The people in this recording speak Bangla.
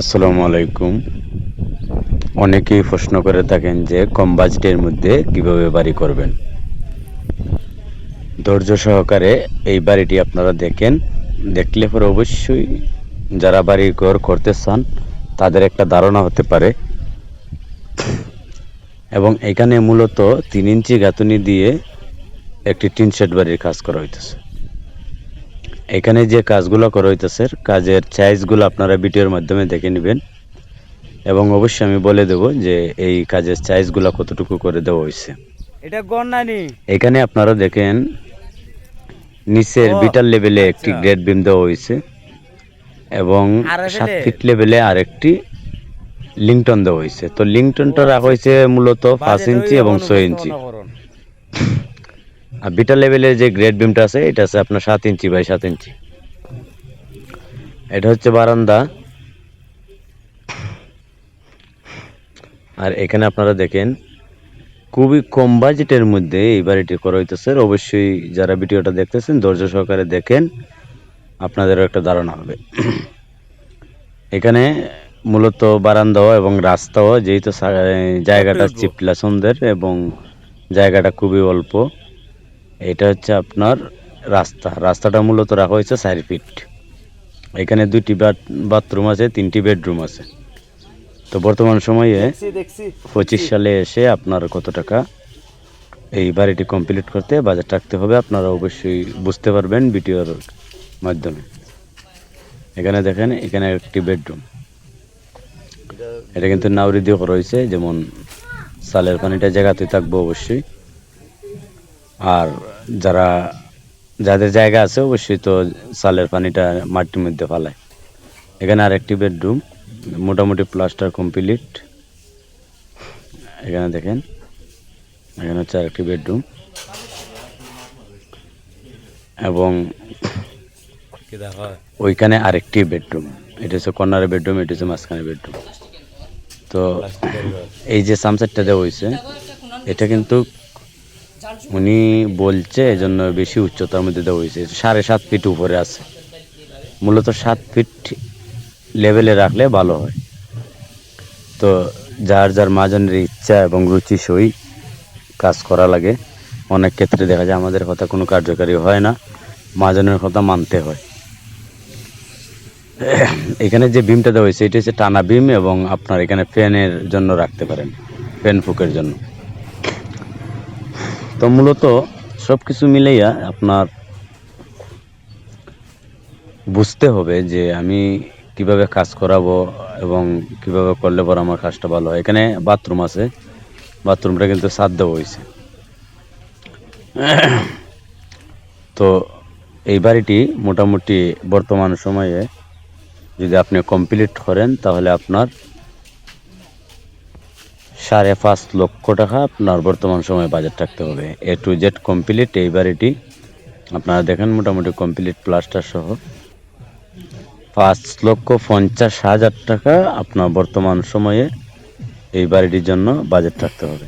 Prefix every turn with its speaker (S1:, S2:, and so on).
S1: আসসালামু আলাইকুম। অনেকেই প্রশ্ন করে থাকেন যে কম বাজেটের মধ্যে কীভাবে বাড়ি করবেন। ধৈর্য সহকারে এই বাড়িটি আপনারা দেখেন। দেখলে পরে অবশ্যই যারা বাড়ি ঘর করতে চান, তাদের একটা ধারণা হতে পারে। এবং এখানে মূলত তিন ইঞ্চি গাঁথুনি দিয়ে একটি টিন শেড বাড়ির কাজ করা হইতেছে। এখানে যে কাজগুলো করা হইতেছে কাজের চাইজগুলো আপনারা ভিডিওর মাধ্যমে দেখে নেবেন। এবং অবশ্যই আমি বলে দেব যে এই কাজের চাইজগুলো কতটুকু করে দেওয়া হয়েছে
S2: এটা গন্নানি
S1: এখানে আপনারা দেখেন নিচের বিটার লেভেলে একটি
S2: আচ্ছা।
S1: গ্রেড বিম দেওয়া হয়েছে এবং সাত ফিট লেভেলে আরেকটি লিংটন দেওয়া হয়েছে তো লিংটনটা রাখা হয়েছে মূলত পাঁচ ইঞ্চি এবং ছয় ইঞ্চি। আর বিটা লেভেলের যে গ্রেড বিমটা আছে এটা আছে আপনার সাত ইঞ্চি বাই সাত ইঞ্চি। এটা হচ্ছে বারান্দা। আর এখানে আপনারা দেখেন খুবই কম বাজেটের মধ্যে এই বাড়িটি করা হইতেছে। অবশ্যই যারা ভিডিওটা দেখতেছেন ধৈর্য সহকারে দেখেন আপনাদেরও একটা ধারণা হবে। এখানে মূলত বারান্দাও এবং রাস্তাও যেহেতু জায়গাটা
S2: চিপলা
S1: চিপলাসনদের এবং জায়গাটা খুবই অল্প। এটা হচ্ছে আপনার রাস্তা। রাস্তাটা মূলত রাখা হয়েছে চার ফিট। এখানে দুইটি বাথরুম আছে তিনটি বেডরুম আছে। তো বর্তমান সময়ে পঁচিশ সালে এসে আপনার কত টাকা এই বাড়িটি কমপ্লিট করতে বাজেট রাখতে হবে। আপনারা অবশ্যই বুঝতে পারবেন বিটিওর মাধ্যমে। এখানে দেখেন এখানে একটি বেডরুম। এটা কিন্তু নাউরি দিয়ে করা হয়েছে যেমন সালের পানিটা জায়গাতে থাকব অবশ্যই। আর যারা, যাদের জায়গা আছে অবশ্যই তো সালের পানিটা মাটির মধ্যে ফালায়। এখানে আরেকটি বেডরুম, মোটামুটি প্লাস্টার কমপ্লিট। এখানে দেখেন, এখানে হচ্ছে আরেকটি বেডরুম। এবং ওইখানে আরেকটি বেডরুম, এটা হচ্ছে কর্নারের বেডরুম, এটা হচ্ছে মাঝখানে বেডরুম। তো এই যে সামসেটটা দেওয়া হয়েছে, এটা কিন্তু উনি বলছে এজন্য বেশি উচ্চতার মধ্যে দেওয়া হয়েছে। সাড়ে সাত ফিট উপরে আছে। মূলত সাত ফিট লেভেলে রাখলে ভালো হয়। তো যার যার মাজনের ইচ্ছা এবং রুচি সই কাজ করা লাগে। অনেক ক্ষেত্রে দেখা যায় আমাদের কথা কোনো কার্যকারী হয় না মাজনের কথা মানতে হয়। এখানে যে বিমটা দেওয়া হয়েছে, এটা হচ্ছে টানা বিম এবং আপনার এখানে ফ্যানের জন্য রাখতে পারেন ফ্যান ফুকের জন্য। তো মূলত সব কিছু মিলাইয়া আপনার বুঝতে হবে যে আমি কীভাবে কাজ করাবো এবং কীভাবে করলে পর আমার কাজটা ভালো হয়। এখানে বাথরুম আছে। বাথরুমটা কিন্তু সাদ দেওয়া হয়েছে। তো এই বাড়িটি মোটামুটি বর্তমান সময়ে যদি আপনি কমপ্লিট করেন, তাহলে আপনার সাড়ে পাঁচ লক্ষ টাকা আপনার বর্তমান সময়ে বাজেট থাকতে হবে। এ টু জেড কমপ্লিট এই বাড়িটি আপনারা দেখেন মোটামুটি কমপ্লিট প্লাস্টার সহ। পাঁচ লক্ষ পঞ্চাশ হাজার টাকা আপনার বর্তমান সময়ে এই বাড়িটির জন্য বাজেট থাকতে হবে।